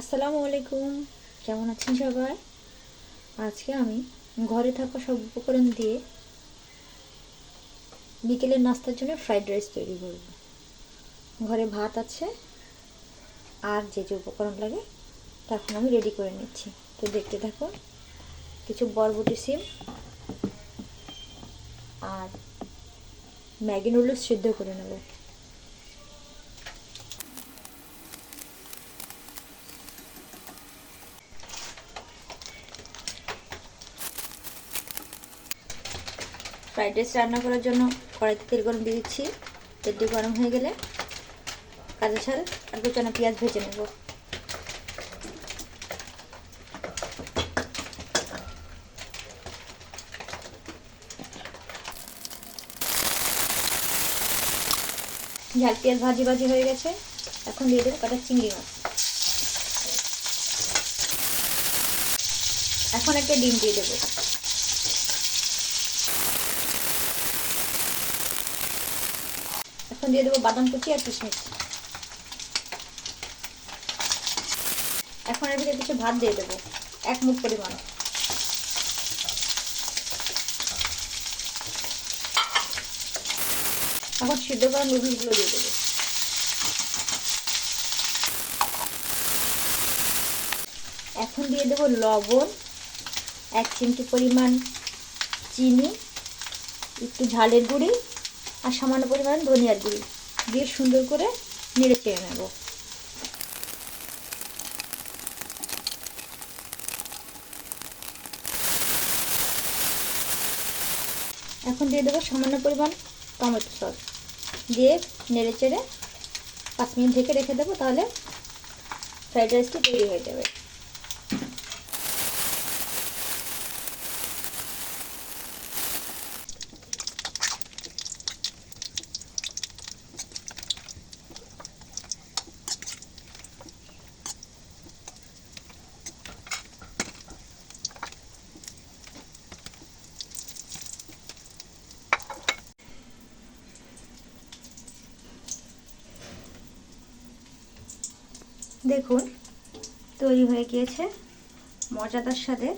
আসসালামু আলাইকুম। কেমন আছেন সবাই? আজকে আমি ঘরে থাকা সব উপকরণ দিয়ে বিকেলের নাস্তার জন্য ফ্রাইড রাইস তৈরি করব। ঘরে ভাত আছে, আর যে যে উপকরণ লাগে তখন আমি রেডি করে নিচ্ছি। তো দেখতে থাকুন, কিছু বরবটি সিম আর ম্যাগি নুডলস সিদ্ধ করে নেব। ফ্রাইড রাইস রান্না করার জন্য কড়াইতে তেল গরম দিয়ে দিচ্ছি। তেলটি গরম হয়ে গেলে কাঁচা ছাল আর কুচানো পেঁয়াজ ভেজে নেব। ঝাল পেঁয়াজ ভাজি ভাজি হয়ে গেছে। এখন দিয়ে দেবো কাটা চিংড়ি মাছ। এখন একটা ডিম দিয়ে দেবো। এখন দিয়ে দেবো বাদাম কুচি আর কিশমিশ। এখন এর ভিতরে কিছু ভাত দিয়ে দেবো, এক মুঠ পরিমাণ এখন সিদ্ধ করা নুডলসগুলো দিয়ে দেবো। এখন দিয়ে দেবো লবণ, এক চিমটি পরিমাণ চিনি, একটু ঝালের গুঁড়ি আর সামান্য পরিমাণ ধনিয়ার গুঁড়ি দিয়ে সুন্দর করে নেড়ে চেড়ে নেব। এখন দিয়ে দেবো সামান্য পরিমাণ টমেটো সস। দিয়ে নেড়ে চেড়ে পাঁচ মিনিট ঢেকে রেখে দেবো, তাহলে ফ্রাইড রাইসটি তৈরি হয়ে যাবে। দেখুন, তৈরি হয়ে গিয়েছে মজাদার সাথে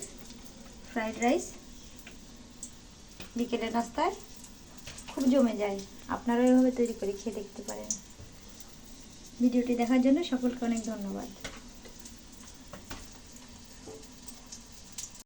ফ্রাইড রাইস। বিকেলের নাস্তায় খুব জমে যায়। আপনারা এভাবে তৈরি করে খেয়ে দেখতে পারেন। ভিডিওটি দেখার জন্য সকলকে অনেক ধন্যবাদ।